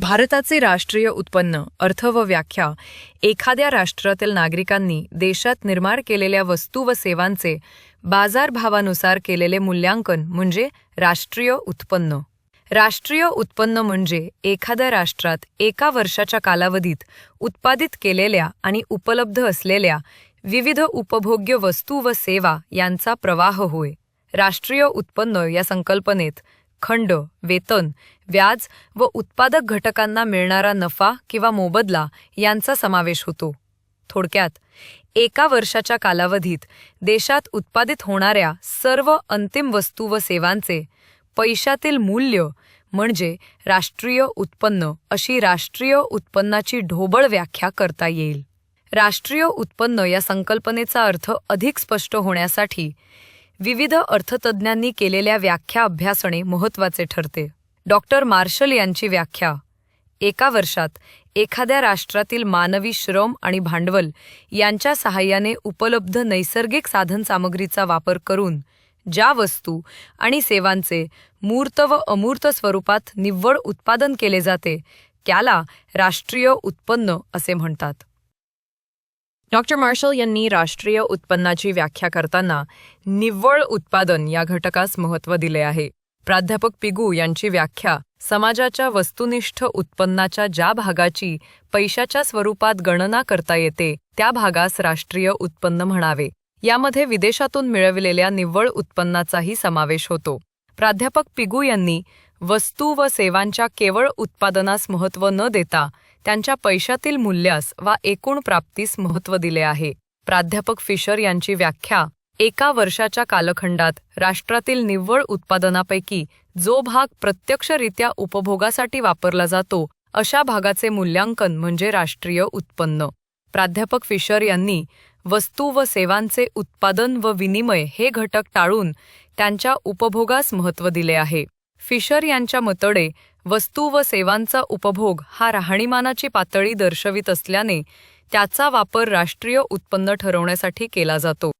भारताचे राष्ट्रीय उत्पन्न अर्थ व व्याख्या. एखाद्या राष्ट्रातील नागरिकांनी देशात निर्माण केलेल्या वस्तू व सेवांचे बाजारभावानुसार केलेले मूल्यांकन म्हणजे राष्ट्रीय उत्पन्न. राष्ट्रीय उत्पन्न म्हणजे एखाद्या राष्ट्रात एका वर्षाच्या कालावधीत उत्पादित केलेल्या आणि उपलब्ध असलेल्या विविध उपभोग्य वस्तू व सेवा यांचा प्रवाह होय. राष्ट्रीय उत्पन्न या संकल्पनेत खंड वेतन व्याज व उत्पादक घटकांना मिळणारा नफा किंवा मोबदला यांचा समावेश होतो. थोडक्यात एका वर्षाच्या कालावधीत देशात उत्पादित होणाऱ्या सर्व अंतिम वस्तू व सेवांचे पैशातील मूल्य म्हणजे राष्ट्रीय उत्पन्न अशी राष्ट्रीय उत्पन्नाची ढोबळ व्याख्या करता येईल. राष्ट्रीय उत्पन्न या संकल्पनेचा अर्थ अधिक स्पष्ट होण्यासाठी विविध अर्थतज्ज्ञांनी केलेल्या व्याख्या अभ्यासणे महत्त्वाचे ठरते. डॉक्टर मार्शल यांची व्याख्या एका वर्षात एखाद्या राष्ट्रातील मानवी श्रम आणि भांडवल यांच्या सहाय्याने उपलब्ध नैसर्गिक साधनसामग्रीचा वापर करून ज्या वस्तू आणि सेवांचे मूर्त व अमूर्त स्वरूपात निव्वळ उत्पादन केले जाते त्याला राष्ट्रीय उत्पन्न असे म्हणतात. डॉक्टर मार्शल यांनी राष्ट्रीय उत्पन्नाची व्याख्या करताना निव्वळ उत्पादन या घटकास महत्त्व दिले आहे. प्राध्यापक पिगू यांची व्याख्या समाजाच्या वस्तुनिष्ठ उत्पन्नाच्या ज्या भागाची पैशाच्या स्वरूपात गणना करता येते त्या भागास राष्ट्रीय उत्पन्न म्हणावे. यामध्ये विदेशातून मिळविलेल्या निव्वळ उत्पन्नाचाही समावेश होतो. प्राध्यापक पिगू यांनी वस्तू व सेवांच्या केवळ उत्पादनास महत्त्व न देता त्यांच्या पैशातील मूल्यास वा एकूण प्राप्तीस महत्त्व दिले आहे. प्राध्यापक फिशर यांची व्याख्या एका वर्षाच्या कालखंडात राष्ट्रातील निव्वळ उत्पादनापैकी जो भाग प्रत्यक्षरित्या उपभोगासाठी वापरला जातो अशा भागाचे मूल्यांकन म्हणजे राष्ट्रीय उत्पन्न. प्राध्यापक फिशर यांनी वस्तू व सेवांचे उत्पादन व विनिमय हे घटक टाळून त्यांच्या उपभोगास महत्त्व दिले आहे. फिशर यांच्या मतडे वस्तू व सेवांचा उपभोग हा राहणीमानाची पातळी दर्शवित असल्याने त्याचा वापर राष्ट्रीय उत्पन्न ठरवण्यासाठी केला जातो.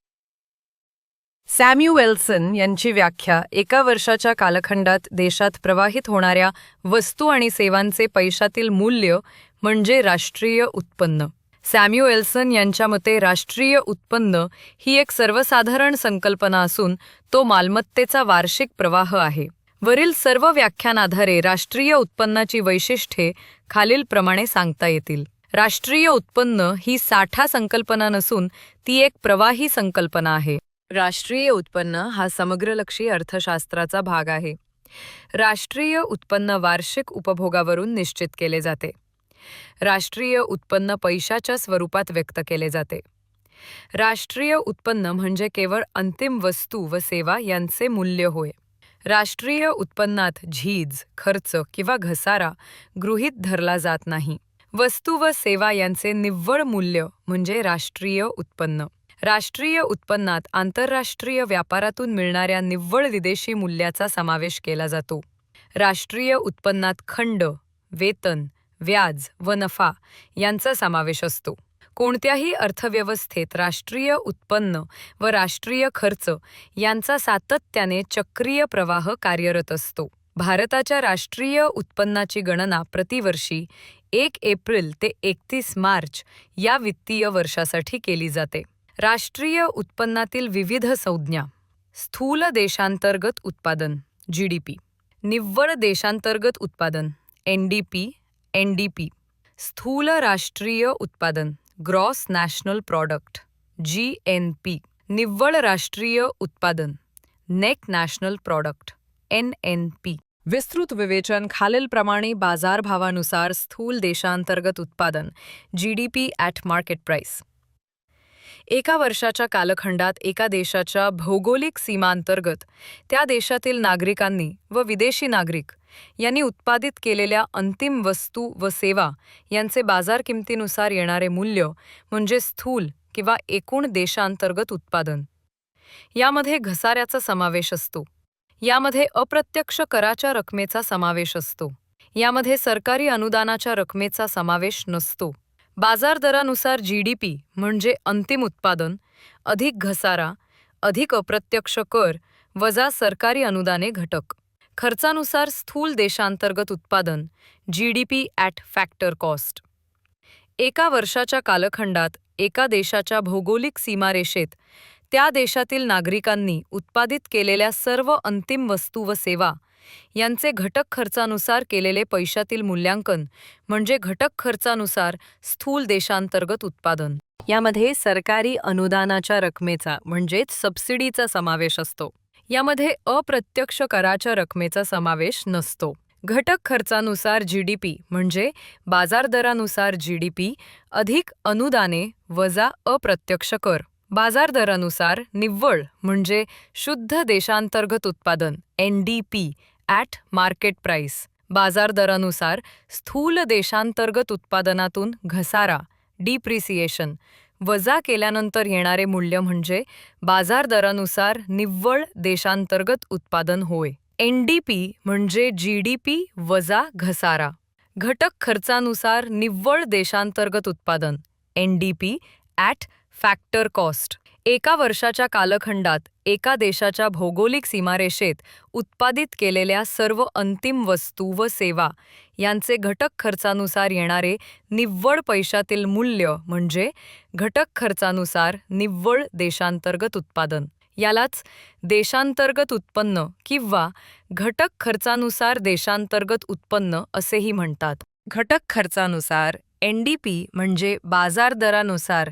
सॅम्युएल्सन यांची व्याख्या एका वर्षाच्या कालखंडात देशात प्रवाहित होणाऱ्या वस्तू आणि सेवांचे पैशातील मूल्य म्हणजे राष्ट्रीय उत्पन्न. सॅम्युएल्सन यांच्या मते राष्ट्रीय उत्पन्न ही एक सर्वसाधारण संकल्पना असून तो मालमत्तेचा वार्षिक प्रवाह आहे. वरील सर्व व्याख्यानाधारे राष्ट्रीय उत्पन्नाची वैशिष्ट्ये खालीलप्रमाणे सांगता येतील. राष्ट्रीय उत्पन्न ही साठा संकल्पना नसून ती एक प्रवाही संकल्पना आहे. राष्ट्रीय उत्पन्न हा समग्रलक्षी अर्थशास्त्राचा भाग आहे. राष्ट्रीय उत्पन्न वार्षिक उपभोगावरून निश्चित केले जाते. राष्ट्रीय उत्पन्न पैशाच्या स्वरूपात व्यक्त केले जाते. राष्ट्रीय उत्पन्न म्हणजे केवळ अंतिम वस्तू व सेवा यांचे मूल्य होय. राष्ट्रीय उत्पन्नात झीज खर्च किंवा घसारा गृहीत धरला जात नाही. वस्तू व सेवा यांचे निव्वळ मूल्य म्हणजे राष्ट्रीय उत्पन्न. राष्ट्रीय उत्पन्नात आंतरराष्ट्रीय व्यापारातून मिळणाऱ्या निव्वळ विदेशी मूल्याचा समावेश केला जातो. राष्ट्रीय उत्पन्नात खंड वेतन व्याज व नफा यांचा समावेश असतो. कोणत्याही अर्थव्यवस्थेत राष्ट्रीय उत्पन्न व राष्ट्रीय खर्च यांचा सातत्याने चक्रीय प्रवाह कार्यरत असतो. भारताच्या राष्ट्रीय उत्पन्नाची गणना प्रतिवर्षी एक एप्रिल ते एकतीस मार्च या वित्तीय वर्षासाठी केली जाते. राष्ट्रीय उत्पन्नातील विविध संज्ञा. स्थूल देशांतर्गत उत्पादन जीडीपी निव्वळ देशांतर्गत उत्पादन एनडीपी एनडीपी स्थूल राष्ट्रीय उत्पादन gross national product G N P निव्वळ राष्ट्रीय उत्पादन net national product N N P. विस्तृत विवेचन खालीलप्रमाणे बाजारभावानुसार स्थूल देशांतर्गत उत्पादन जीडीपी ॲट मार्केट प्राइस एका वर्षाच्या कालखंडात एका देशाच्या भौगोलिक सीमांतर्गत त्या देशातील नागरिकांनी व विदेशी नागरिक यांनी उत्पादित केलेल्या अंतिम वस्तू व सेवा यांचे बाजार किमतीनुसार येणारे मूल्य म्हणजे स्थूल किंवा एकूण देशांतर्गत उत्पादन. यामध्ये घसाऱ्याचा समावेश असतो. यामध्ये अप्रत्यक्ष कराच्या रकमेचा समावेश असतो. यामध्ये सरकारी अनुदानाच्या रकमेचा समावेश नसतो. बाजार दरानुसार जीडीपी म्हणजे अंतिम उत्पादन अधिक घसारा अधिक अप्रत्यक्ष कर वजा सरकारी अनुदाने घटक. खर्चानुसार स्थूल देशांतर्गत उत्पादन G D P at factor cost एका वर्षाच्या कालखंडात एका देशाच्या भौगोलिक सीमारेषेत त्या देशातील नागरिकांनी उत्पादित केलेल्या सर्व अंतिम वस्तू व सेवा यांचे घटक खर्चानुसार केलेले पैशातील मूल्यांकन म्हणजे घटक खर्चानुसार स्थूल देशांतर्गत उत्पादन. यामध्ये सरकारी अनुदानाच्या रकमेचा म्हणजेच सबसिडीचा समावेश असतो. यामध्ये अप्रत्यक्ष कराच्या रकमेचा समावेश नसतो. घटक खर्चानुसार जीडीपी म्हणजे बाजार दरानुसार जीडीपी अधिक अनुदाने वजा अप्रत्यक्ष कर. बाजार दरानुसार निव्वळ म्हणजे शुद्ध देशांतर्गत उत्पादन N D P at market price बाजार दरानुसार स्थूल देशांतर्गत उत्पादनातून घसारा डिप्रिसिएशन वजा केल्यानंतर येणारे मूल्य म्हणजे बाजार दरानुसार निव्वळ देशांतर्गत उत्पादन होय. एन डी पी म्हणजे जी डी पी वजा घसारा. घटक खर्चानुसार निव्वळ देशांतर्गत उत्पादन. N D P at factor cost एका वर्षाच्या कालखंडात एका देशाच्या भौगोलिक सीमारेषेत उत्पादित केलेल्या सर्व अंतिम वस्तू व सेवा यांचे घटक खर्चानुसार येणारे निव्वळ पैशातील मूल्य म्हणजे घटक खर्चानुसार निव्वळ देशांतर्गत उत्पादन. यालाच देशांतर्गत उत्पन्न किंवा घटक खर्चानुसार देशांतर्गत उत्पन्न असेही म्हणतात. घटक खर्चानुसार एन डी पी म्हणजे बाजार दरानुसार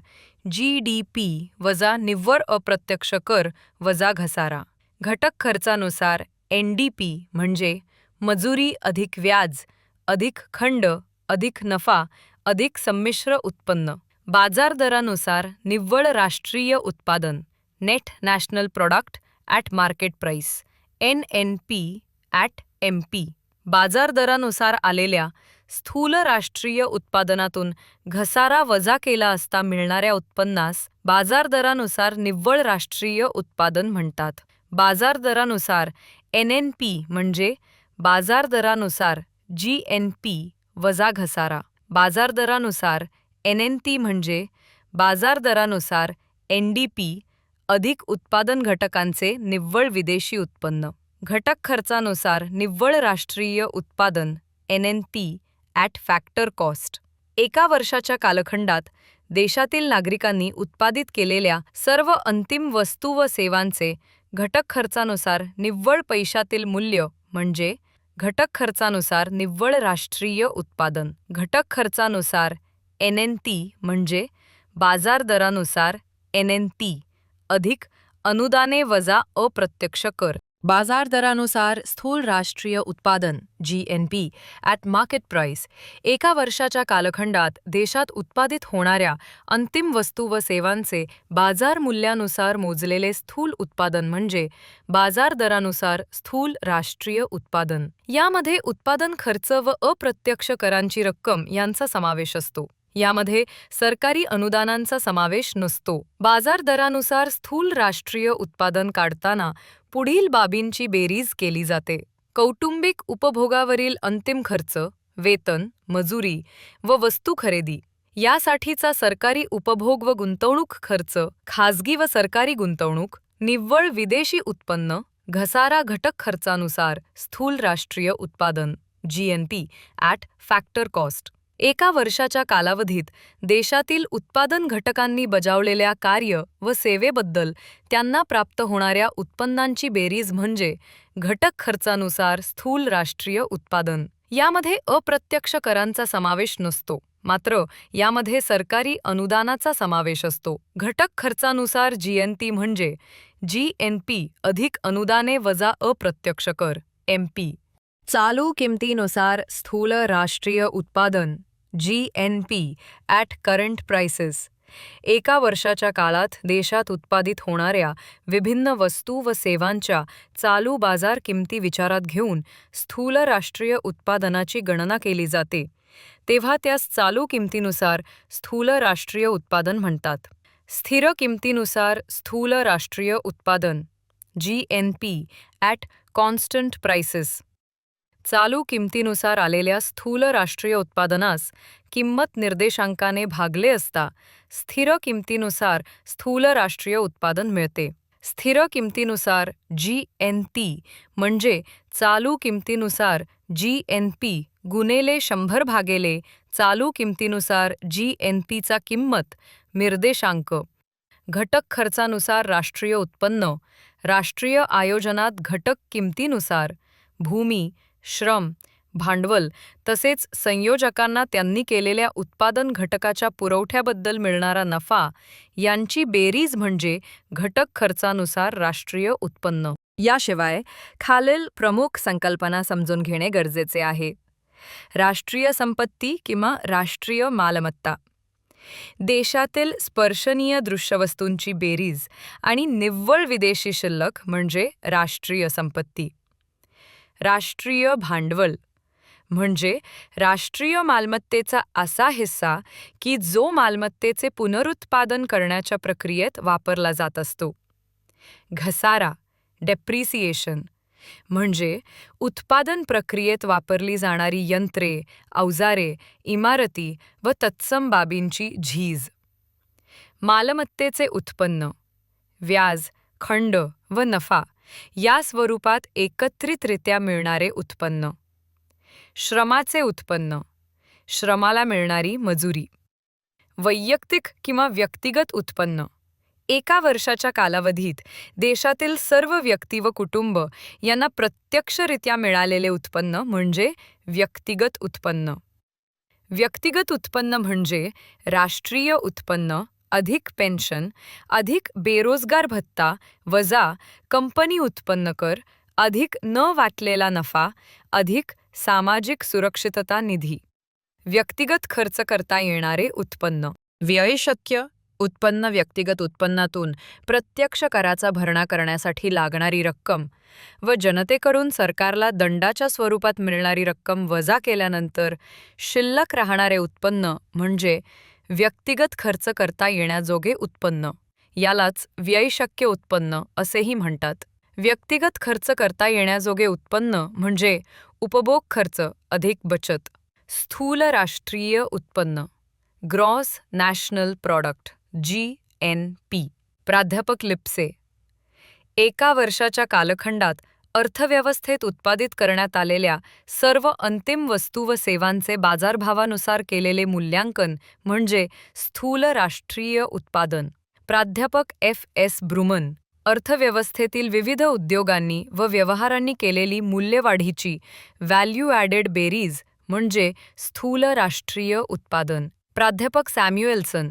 जी डी पी वजा निव्वळ अप्रत्यक्ष कर वजा घसारा. घटक खर्चानुसार एन डी पी म्हणजे मजुरी अधिक व्याज अधिक खंड अधिक नफा अधिक संमिश्र उत्पन्न. बाजार दरानुसार निव्वळ राष्ट्रीय उत्पादन net national product at market price N N P at M P. बाजार दरानुसार आलेल्या स्थूल राष्ट्रीय उत्पादनातून घसारा वजा केला असता मिळणाऱ्या उत्पन्नास बाजार दरानुसार निव्वळ राष्ट्रीय उत्पादन म्हणतात. बाजार दरानुसार एन एन पी म्हणजे बाजार दरानुसार जी एन पी वजा घसारा. बाजार दरानुसार एन एन टी म्हणजे बाजार दरानुसार एन डी पी अधिक उत्पादन घटकांचे निव्वळ विदेशी उत्पन्न. घटक खर्चानुसार निव्वळ राष्ट्रीय उत्पादन N N P at factor cost एका वर्षाच्या कालखंडात देशातील नागरिकांनी उत्पादित केलेल्या सर्व अंतिम वस्तू व सेवांचे घटक खर्चानुसार निव्वळ पैशातील मूल्य म्हणजे घटक खर्चानुसार निव्वळ राष्ट्रीय उत्पादन. घटक खर्चानुसार एन एन टी म्हणजे बाजार दरानुसार एन एन टी अधिक अनुदाने वजा अप्रत्यक्ष कर. बाजार दरानुसार स्थूल राष्ट्रीय उत्पादन G N P at market price एका वर्षाच्या कालखंडात देशात उत्पादित होणाऱ्या अंतिम वस्तू व सेवांचे बाजार मूल्यानुसार मोजलेले स्थूल उत्पादन म्हणजे बाजार दरानुसार स्थूल राष्ट्रीय उत्पादन. यामध्ये उत्पादन खर्च व अप्रत्यक्ष करांची रक्कम यांचा समावेश असतो. यामध्ये सरकारी अनुदानांचा समावेश नसतो. बाजार दरानुसार स्थूल राष्ट्रीय उत्पादन काढताना पुढील बाबींची बेरीज केली जाते. कौटुंबिक उपभोगावरील अंतिम खर्च वेतन मजुरी व वस्तू खरेदी यासाठीचा सरकारी उपभोग व गुंतवणूक खर्च खाजगी व सरकारी गुंतवणूक निव्वळ विदेशी उत्पन्न घसारा घटक खर्चानुसार स्थूल राष्ट्रीय उत्पादन जीएनपी ॲट फॅक्टर कॉस्ट एका वर्षाच्या कालावधीत देशातील उत्पादन घटकांनी बजावलेल्या कार्य व सेवेबद्दल त्यांना प्राप्त होणाऱ्या उत्पन्नांची बेरीज म्हणजे घटक खर्चानुसार स्थूल राष्ट्रीय उत्पादन. यामध्ये अप्रत्यक्ष करांचा समावेश नसतो. मात्र यामध्ये सरकारी अनुदानाचा समावेश असतो. घटक खर्चानुसार जीएनपी म्हणजे जी एन पी अधिक अनुदाने वजा अप्रत्यक्ष कर एम पी. चालू किमतीनुसार स्थूल राष्ट्रीय उत्पादन. G N P at current prices एका वर्षाच्या काळात देशात उत्पादित होणाऱ्या विभिन्न वस्तू व सेवांच्या चालू बाजार किमती विचारात घेऊन स्थूल राष्ट्रीय उत्पादनाची गणना केली जाते. तेव्हा त्यास चालू किमतीनुसार स्थूल राष्ट्रीय उत्पादन म्हणतात. स्थिर किमतीनुसार स्थूल राष्ट्रीय उत्पादन G N P at constant prices चालू किमतीनुसार आलेल्या स्थूल राष्ट्रीय उत्पादनास किंमत निर्देशांकाने भागले असता स्थिर किमतीनुसार स्थूल राष्ट्रीय उत्पादन मिळते. स्थिर किमतीनुसार जी एन पी म्हणजे चालू किमतीनुसार जी एन पी गुणेले शंभर भागेले चालू किमतीनुसार जी एन पीचा किंमत निर्देशांक. घटक खर्चानुसार राष्ट्रीय उत्पन्न राष्ट्रीय आयोजनात घटक किमतीनुसार भूमी श्रम भांडवल तसेच संयोजकांना त्यांनी केलेल्या उत्पादन घटकाच्या पुरवठ्याबद्दल मिळणारा नफा यांची बेरीज म्हणजे घटक खर्चानुसार राष्ट्रीय उत्पन्न. याशिवाय खालील प्रमुख संकल्पना समजून घेणे गरजेचे आहे. राष्ट्रीय संपत्ती किंवा राष्ट्रीय मालमत्ता. देशातील स्पर्शनीय दृश्यवस्तूंची बेरीज आणि निव्वळ विदेशी शिल्लक म्हणजे राष्ट्रीय संपत्ती. राष्ट्रीय भांडवल. म्हणजे राष्ट्रीय मालमत्तेचा असा हिस्सा की जो मालमत्तेचे पुनरुत्पादन करण्याच्या प्रक्रियेत वापरला जात असतो. घसारा डेप्रिसिएशन म्हणजे उत्पादन प्रक्रियेत वापरली जाणारी यंत्रे अवजारे इमारती व तत्सम बाबींची झीज. मालमत्तेचे उत्पन्न व्याज खंड व नफा या स्वरूपात एकत्रितरित्या मिळणारे उत्पन्न. श्रमाचे उत्पन्न. श्रमाला मिळणारी मजुरी. वैयक्तिक किंवा व्यक्तिगत उत्पन्न. एका वर्षाच्या कालावधीत देशातील सर्व व्यक्ती व कुटुंब यांना प्रत्यक्षरित्या मिळालेले उत्पन्न म्हणजे व्यक्तिगत उत्पन्न. व्यक्तिगत उत्पन्न म्हणजे राष्ट्रीय उत्पन्न अधिक पेन्शन अधिक बेरोजगार भत्ता वजा कंपनी उत्पन्न कर अधिक न वाटलेला नफा अधिक सामाजिक सुरक्षितता निधी. व्यक्तिगत खर्च करता येणारे उत्पन्न. व्यय शक्य उत्पन्न व्यक्तिगत उत्पन्नातून प्रत्यक्ष कराचा भरणा करण्यासाठी लागणारी रक्कम व जनतेकडून सरकारला दंडाच्या स्वरूपात मिळणारी रक्कम वजा केल्यानंतर शिल्लक राहणारे उत्पन्न म्हणजे व्यक्तिगत खर्च करता येण्याजोगे उत्पन्न. यालाच व्ययशक्य उत्पन्न असेही म्हणतात. व्यक्तिगत खर्च करता येण्याजोगे उत्पन्न म्हणजे उपभोग खर्च अधिक बचत. स्थूल राष्ट्रीय उत्पन्न. Gross national product G N P. प्राध्यापक लिप्से. एका वर्षाच्या कालखंडात अर्थव्यवस्थेत उत्पादित करण्यात आलेल्या सर्व अंतिम वस्तू व सेवांचे बाजारभावानुसार केलेले मूल्यांकन म्हणजे स्थूल राष्ट्रीय उत्पादन. प्राध्यापक एफ. एस. ब्रुमन अर्थव्यवस्थेतील विविध उद्योगांनी व व्यवहारांनी केलेली मूल्यवाढीची व्हॅल्यू ॲडेड बेरीज म्हणजे स्थूल राष्ट्रीय उत्पादन. प्राध्यापक सॅम्युएल्सन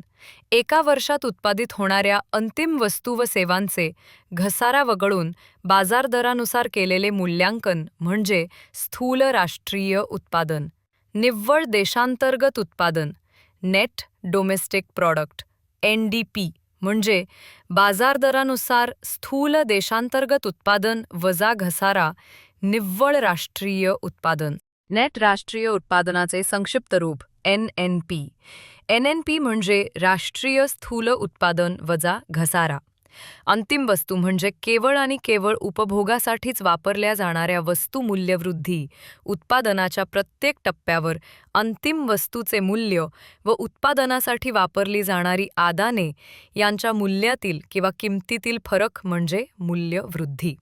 एका वर्षात उत्पादित होणाऱ्या अंतिम वस्तू व सेवांचे घसारा वगळून बाजार दरानुसार केलेले मूल्यांकन म्हणजे स्थूल राष्ट्रीय उत्पादन निव्वळ देशांतर्गत उत्पादन net domestic product N D P म्हणजे बाजार दरानुसार स्थूल देशांतर्गत उत्पादन वजा घसारा निव्वळ राष्ट्रीय उत्पादन. नेट राष्ट्रीय उत्पादनाचे संक्षिप्त रूप N N P. N N P म्हणजे राष्ट्रीय स्थूल उत्पादन वजा घसारा. अंतिम वस्तू म्हणजे केवळ आणि केवळ उपभोगासाठीच वापरल्या जाणाऱ्या वस्तू मूल्यवृद्धी उत्पादनाच्या प्रत्येक टप्प्यावर अंतिम वस्तूचे मूल्य व उत्पादनासाठी वापरली जाणारी आदाने यांच्या मूल्यातील किंवा किमतीतील फरक म्हणजे मूल्यवृद्धी.